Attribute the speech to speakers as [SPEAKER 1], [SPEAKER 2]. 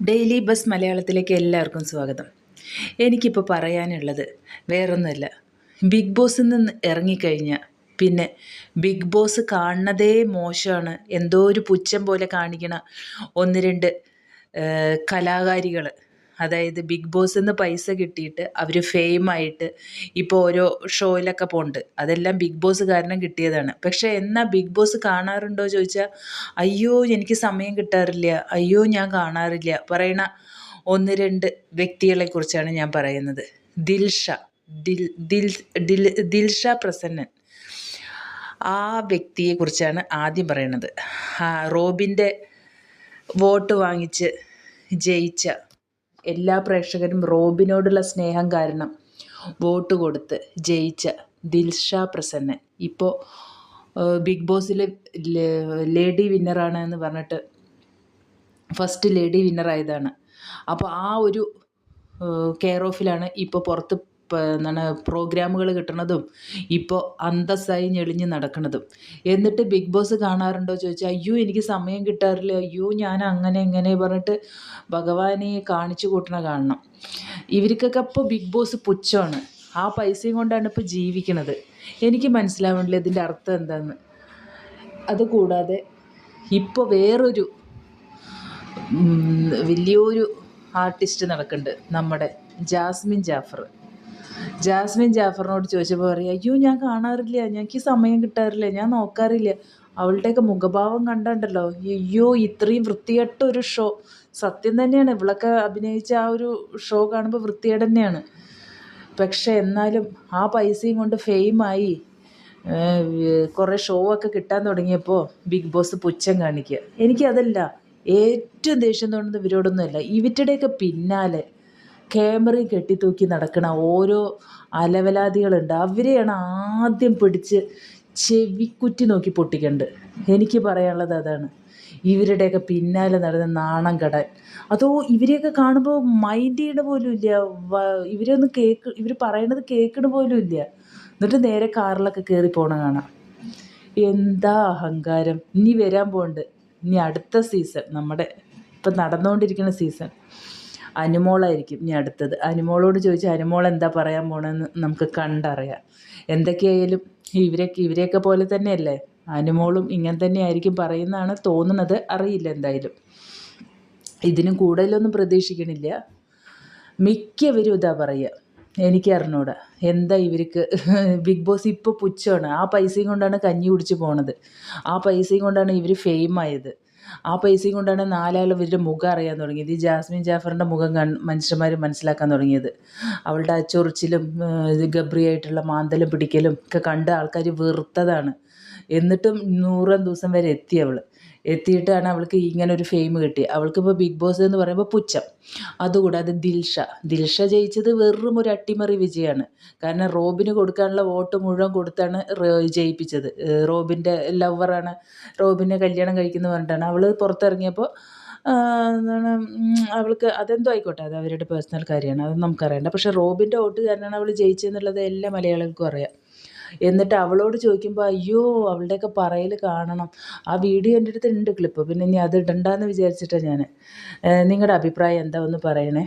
[SPEAKER 1] Daily bus മലയാളത്തിലേക്ക് എല്ലാവർക്കും സ്വാഗതം. എനിക്കിപ്പോൾ പറയാനുള്ളത് വേറൊന്നുമല്ല. ബിഗ് ബോസിൽ നിന്ന് ഇറങ്ങിക്കഴിഞ്ഞ പിന്നെ ബിഗ് ബോസ് കാണുന്നതേ മോശമാണ്. എന്തോ ഒരു പുച്ഛം പോലെ കാണിക്കണ ഒന്ന് രണ്ട് കലാകാരികൾ അതായത് ബിഗ് ബോസിൽ നിന്ന് പൈസ കിട്ടിയിട്ട് അവർ ഫെയിമായിട്ട് ഇപ്പോൾ ഓരോ ഷോയിലൊക്കെ പോകുന്നുണ്ട് അതെല്ലാം ബിഗ് ബോസ് കാരണം കിട്ടിയതാണ്. പക്ഷേ എന്നാൽ ബിഗ് ബോസ് കാണാറുണ്ടോ ചോദിച്ചാൽ അയ്യോ എനിക്ക് സമയം കിട്ടാറില്ല. അയ്യോ ഞാൻ കാണാറില്ല. പറയണ ഒന്ന് രണ്ട് വ്യക്തികളെ കുറിച്ചാണ് ഞാൻ പറയുന്നത്. ദിൽഷ ദിൽ ദിൽ ദിൽ ദിൽഷ പ്രസന്നൻ. ആ വ്യക്തിയെക്കുറിച്ചാണ് ആദ്യം പറയുന്നത് റോബിന്റെ വോട്ട് വാങ്ങിച്ച് ജയിച്ച എല്ലാ പ്രേക്ഷകരും റോബിനോടുള്ള സ്നേഹം കാരണം വോട്ട് കൊടുത്ത് ജയിച്ച ദിൽഷ പ്രസന്നൻ. ഇപ്പോൾ ബിഗ് ബോസിലെ ലേഡി വിന്നറാണ് എന്ന് പറഞ്ഞിട്ട് ഫസ്റ്റ് ലേഡി വിന്നറായതാണ്. അപ്പോൾ ആ ഒരു കെയർ ഓഫിലാണ് ഇപ്പോൾ പുറത്ത് എന്താണ് പ്രോഗ്രാമുകൾ കിട്ടണതും ഇപ്പോൾ അന്തസ്സായി ഞെളിഞ്ഞ് നടക്കണതും. എന്നിട്ട് ബിഗ് ബോസ് കാണാറുണ്ടോ ചോദിച്ചാൽ അയ്യോ എനിക്ക് സമയം കിട്ടാറില്ല. അയ്യോ ഞാൻ അങ്ങനെ ഇങ്ങനെ പറഞ്ഞിട്ട് ഭഗവാനെ കാണിച്ചു കൂട്ടണ കാണണം. ഇവർക്കൊക്കെ അപ്പോൾ ബിഗ് ബോസ് പുച്ഛമാണ്. ആ പൈസയും കൊണ്ടാണ് ഇപ്പോൾ ജീവിക്കണത്. എനിക്ക് മനസ്സിലാവണില്ല ഇതിന്റെ അർത്ഥം എന്താണെന്ന് അതുകൂടാതെ ഇപ്പോൾ വേറൊരു വലിയൊരു ആർട്ടിസ്റ്റ് നടക്കുന്നുണ്ട് നമ്മുടെ ജാസ്മിൻ ജാഫർ. ജാസ്മിൻ ജാഫറിനോട് ചോദിച്ചപ്പോൾ പറയും അയ്യോ ഞാൻ കാണാറില്ല ഞങ്ങൾക്ക് സമയം കിട്ടാറില്ല ഞാൻ നോക്കാറില്ല. അവളുടെയൊക്കെ മുഖഭാവം കണ്ടുണ്ടല്ലോ. അയ്യോ ഇത്രയും വൃത്തികെട്ട ഒരു ഷോ സത്യം തന്നെയാണ് ഇവളൊക്കെ അഭിനയിച്ച ആ ഒരു ഷോ കാണുമ്പോൾ വൃത്തികേട് തന്നെയാണ്. പക്ഷേ എന്നാലും ആ പൈസയും കൊണ്ട് ഫെയിമായി കുറേ ഷോ ഒക്കെ കിട്ടാൻ തുടങ്ങിയപ്പോൾ ബിഗ് ബോസ് പുച്ഛം കാണിക്കുക എനിക്കതല്ല ഏറ്റവും ദേഷ്യം തോന്നുന്നത് ഇവരോടൊന്നുമല്ല. ഇവരുടെയൊക്കെ പിന്നാലെ ക്യാമറയും കെട്ടിത്തൂക്കി നടക്കുന്ന ഓരോ അലവലാദികളുണ്ട് അവരെയാണ് ആദ്യം പിടിച്ച് ചെവിക്കുറ്റി നോക്കി പൊട്ടിക്കേണ്ടത് എനിക്ക് പറയാനുള്ളത് അതാണ്. ഇവരുടെയൊക്കെ പിന്നാലെ നടന്ന് നാണം കെടാൻ. അതോ ഇവരെയൊക്കെ കാണുമ്പോൾ മൈൻഡ് ചെയ്യണ പോലും ഇല്ല. ഇവരൊന്ന് കേക്ക് ഇവർ പറയണത് കേൾക്കണ പോലും ഇല്ല. എന്നിട്ട് നേരെ കാറിലൊക്കെ കയറി പോണ കാണാം. എന്താ അഹങ്കാരം? ഇനി വരാൻ പോകുന്നുണ്ട് ഇനി അടുത്ത സീസൺ നമ്മുടെ ഇപ്പം നടന്നുകൊണ്ടിരിക്കുന്ന സീസൺ അനുമോളായിരിക്കും ഇനി അടുത്തത്. അനുമോളോട് ചോദിച്ചാൽ അനുമോൾ എന്താ പറയാൻ പോണെന്ന് നമുക്ക് കണ്ടറിയാം. എന്തൊക്കെയായാലും ഇവരൊക്കെ ഇവരെയൊക്കെ പോലെ തന്നെയല്ലേ? അനുമോളും ഇങ്ങനെ തന്നെ ആയിരിക്കും പറയുന്നതാണ് തോന്നുന്നത്. അറിയില്ല എന്തായാലും. ഇതിനും കൂടുതലൊന്നും പ്രതീക്ഷിക്കണില്ല. മിക്കവരും ഇതാ പറയുക. എനിക്ക് അറിഞ്ഞൂടാ. എന്താ ഇവർക്ക്? ബിഗ് ബോസ് ഇപ്പോൾ പുച്ഛമാണ്. ആ പൈസയും കൊണ്ടാണ് കഞ്ഞി കുടിച്ച് പോണത്. ആ പൈസയും കൊണ്ടാണ് ഇവർ ഫെയിം ആയത്. ആ പൈസയും കൊണ്ടാണ് നാലാളും ഇവരുടെ മുഖം അറിയാൻ തുടങ്ങിയത്. ഈ ജാസ്മിൻ ജാഫറിന്റെ മുഖം കൺ മനുഷ്യന്മാർ മനസ്സിലാക്കാൻ തുടങ്ങിയത്. അവളുടെ ആ ചൊറിച്ചിലും ഗബ്രിയായിട്ടുള്ള മാന്തലും പിടിക്കലും ഒക്കെ കണ്ട് ആൾക്കാർ വെറുത്തതാണ്. എന്നിട്ടും നൂറാം ദിവസം വരെ എത്തി അവൾ എത്തിയിട്ടാണ് അവൾക്ക് ഇങ്ങനെ ഒരു ഫെയിം കിട്ടി അവൾക്കിപ്പോൾ ബിഗ് ബോസ് എന്ന് പറയുമ്പോൾ പുച്ഛം. അതുകൂടാതെ ദിൽഷ. ദിൽഷ ജയിച്ചത് വെറും ഒരു അട്ടിമറി വിജയമാണ് കാരണം റോബിന് കൊടുക്കാനുള്ള വോട്ട് മുഴുവൻ കൊടുത്താണ് ജയിപ്പിച്ചത്. റോബിന്റെ ലവറാണ് റോബിനെ കല്യാണം കഴിക്കുന്ന പറഞ്ഞിട്ടാണ്. അവൾ പുറത്തിറങ്ങിയപ്പോൾ എന്താണ് അവൾക്ക് അതെന്തോ ആയിക്കോട്ടെ. അത് അവരുടെ പേഴ്സണൽ കാര്യമാണ്. അത് നമുക്കറിയണ്ട പക്ഷേ റോബിന്റെ വോട്ട് കാരണമാണ് അവൾ ജയിച്ചതെന്നുള്ളത് എല്ലാ മലയാളികൾക്കും അറിയാം. എന്നിട്ട് അവളോട് ചോദിക്കുമ്പോൾ അയ്യോ അവളുടെയൊക്കെ പറയിൽ കാണണം. ആ വീഡിയോ എന്റെ അടുത്ത് ഉണ്ട് ക്ലിപ്പ് പിന്നെ ഇനി അത് ഇടണ്ടെന്ന് വിചാരിച്ചിട്ടാണ് ഞാൻ നിങ്ങളുടെ അഭിപ്രായം എന്താ? ഒന്ന് പറയണേ.